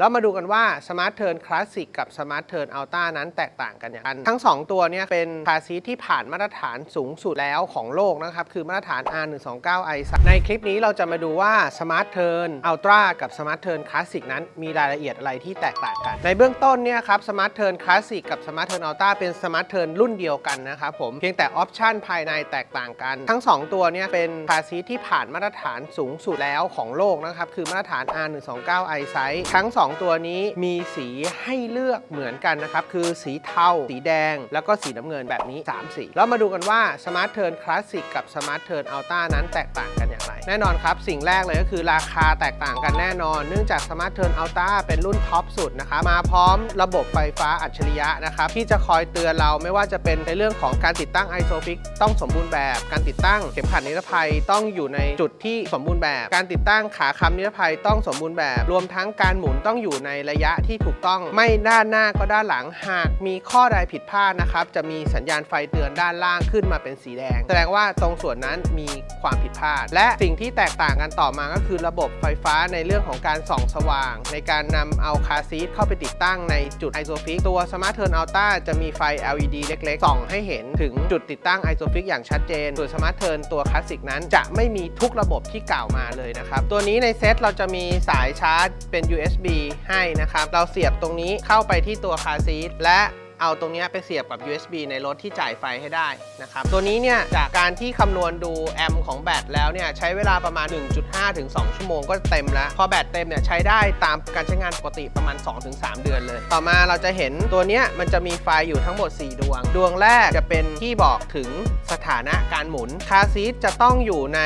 แล้วมาดูกันว่า Smart Turn Classic กับ Smart Turn Ultra นั้นแตกต่างกันอย่างไรทั้ง 2 ตัวเนี่ยเป็นคาซีที่ผ่านมาตรฐานสูงสุดแล้วของโลกนะครับ คือมาตรฐาน R129i ในคลิปนี้เราจะมาดูว่า Smart Turn Ultra กับ Smart Turn Classic นั้นมีรายละเอียดอะไรที่แตกต่างกัน ในเบื้องต้นเนี่ยครับ Smart Turn Classic กับ Smart Turn Ultra เป็น Smart Turn รุ่นเดียวกันนะครับผมเพียงแต่ออปชันภายในแตกต่างกัน ทั้ง 2 ตัวเนี่ยเป็นคาซีทที่ผ่านมาตรฐานสูงสุดแล้วของโลกนะครับคือมาตรฐาน R129i ทั้ง2ตัวนี้มีสีให้เลือกเหมือนกันนะครับ คือสีเทา สีแดง แล้วก็สีน้ำเงินแบบนี้ 3 สี แล้วมาดูกันว่า Smart Turn Classic กับ Smart Turn Ultra นั้นแตกต่างกันอย่างไร แน่นอนครับ สิ่งแรกเลยก็คือราคาแตกต่างกันแน่นอน เนื่องจาก Smart Turn Ultra เป็นรุ่นท็อปสุดนะคะมาพร้อมระบบไฟฟ้าอัจฉริยะนะครับที่จะคอยเตือนเราไม่ว่าจะเป็นในเรื่องของการติดตั้ง ISOFIX ต้องสมบูรณ์แบบ การติดตั้งเข็มขัดนิรภัยต้องอยู่ในจุดที่สมบูรณ์แบบ การติดตั้งขาค้ำนิรภัยต้องสมบูรณ์แบบ รวมทั้งการหมุนต้องอยู่ในระยะที่ถูกต้อง ไม่ด้านหน้าก็ด้านหลังหากมีข้อใดผิดพลาดนะครับจะมีสัญญาณไฟเตือนด้านล่างขึ้นมาเป็นสีแดง แสดงว่าตรงส่วนนั้นมีความผิดพลาด และสิ่งที่แตกต่างกันต่อมาก็คือระบบไฟฟ้าในเรื่องของการส่องสว่าง ในการนำเอาคาซีทเข้าไปติดตั้งในจุด ISOFIX ตัว Smart Turn Ultra จะมีไฟ LED เล็กๆส่องให้เห็นถึงจุดติดตั้ง ISOFIX อย่างชัดเจนส่วน Smart Turn ตัวคลาสสิกนั้นจะไม่มีทุกระบบที่กล่าวมาเลยนะครับ ตัวนี้ในเซตเราจะมีสายชาร์จเป็น USB ให้นะครับ เราเสียบตรงนี้เข้าไปที่ตัวคาซีทและ เอาตรงนี้ไปเสียบกับ USB ในรถที่จ่ายไฟให้ได้นะครับ ตัวนี้เนี่ยจากการที่คำนวณดูแอมของแบตแล้วเนี่ยใช้เวลาประมาณ 1.5 ถึง 2 ชั่วโมงก็เต็มแล้ว พอแบตเต็มเนี่ยใช้ได้ตามการใช้งานปกติประมาณ 2-3 เดือนเลย ต่อมาเราจะเห็นตัวนี้มันจะมีไฟอยู่ทั้งหมด 4 ดวง ดวงแรกจะเป็นที่บอกถึงสถานะการหมุน คาซีทจะต้องอยู่ใน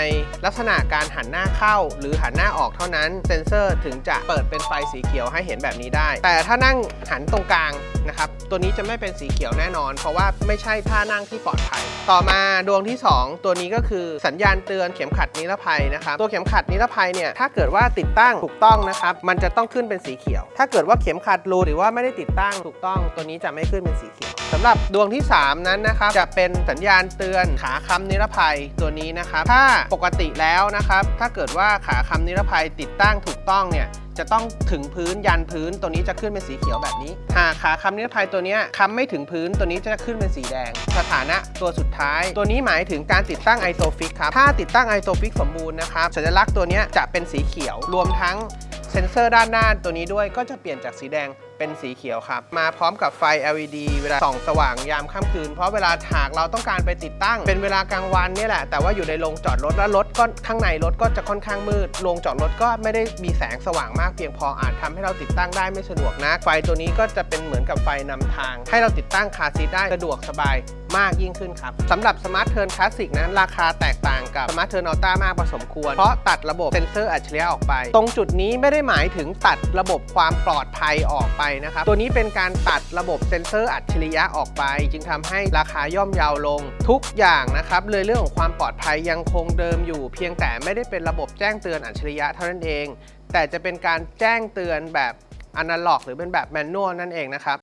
ลักษณะการหันหน้าเข้า หรือหันหน้าออกเท่านั้น เซ็นเซอร์ถึงจะเปิดเป็นไฟสีเขียวให้เห็นแบบนี้ได้ แต่ถ้านั่งหันตรงกลาง นะครับ ตัวนี้จะไม่เป็นสีเขียวแน่นอน เพราะว่าไม่ใช่ท่านั่งที่ปลอดภัย ต่อมาดวงที่ 2 ตัวนี้ก็คือสัญญาณเตือนเข็มขัดนิรภัยนะครับ ตัวเข็มขัดนิรภัยเนี่ยถ้าเกิดว่าติดตั้งถูกต้องนะครับ มันจะต้องขึ้นเป็นสีเขียว ถ้าเกิดว่าเข็มขัดรูหรือว่าไม่ได้ติดตั้งถูกต้อง ตัวนี้จะไม่ขึ้นเป็นสีเขียวสำหรับดวงที่ 3 นั้นนะครับจะเป็นสัญญาณเตือนขาค้ำนิรภัยตัวนี้นะครับ ถ้าปกติแล้วนะครับ ถ้าเกิดว่าขาค้ำนิรภัยติดตั้งถูกต้องเนี่ยจะต้องถึงพื้นยันพื้นตัวนี้จะขึ้นเป็นสีเขียวแบบนี้ หากขาค้ำนิรภัยตัวนี้ค้ำไม่ถึงพื้นตัวนี้จะขึ้นเป็นสีแดง สถานะตัวสุดท้าย ตัวนี้หมายถึงการติดตั้งไอโซฟิกครับ ถ้าติดตั้งไอโซฟิกสมบูรณ์นะครับสัญลักษณ์ตัวนี้จะเป็นสีเขียว รวมทั้งเซ็นเซอร์ด้านหน้าตัวนี้ด้วยก็จะเปลี่ยนจากสีแดง เป็นสีเขียวครับ มาพร้อมกับไฟ LED เวลาส่องสว่างยามค่ำคืน เพราะเวลาหากเราต้องการไปติดตั้ง เป็นเวลากลางวันนี่แหละ แต่ว่าอยู่ในโรงจอดรถแล้วรถก็ข้างในรถก็จะค่อนข้างมืด โรงจอดรถก็ไม่ได้มีแสงสว่างมากเพียงพออาจทำให้เราติดตั้งได้ไม่สะดวกนะ ไฟตัวนี้ก็จะเป็นเหมือนกับไฟนำทาง ให้เราติดตั้งคาซีทได้สะดวกสบายมากยิ่งขึ้นครับสำหรับ Smart Turn Classic นั้น ราคาแตกต่างกับ Smart Turn Ultra มากพอสมควร เพราะตัดระบบเซ็นเซอร์อัจฉริยะออกไป ตรงจุดนี้ไม่ได้หมายถึงตัดระบบความปลอดภัยออกไปนะครับ ตัวนี้เป็นการตัดระบบเซ็นเซอร์อัจฉริยะออกไป จึงทำให้ราคาย่อมเยาวลงทุกอย่างนะครับเลยเรื่องของความปลอดภัยยังคงเดิมอยู่ เพียงแต่ไม่ได้เป็นระบบแจ้งเตือนอัจฉริยะเท่านั้นเอง แต่จะเป็นการแจ้งเตือนแบบอนาล็อกหรือเป็นแบบแมนนวลนั่นเองนะครับ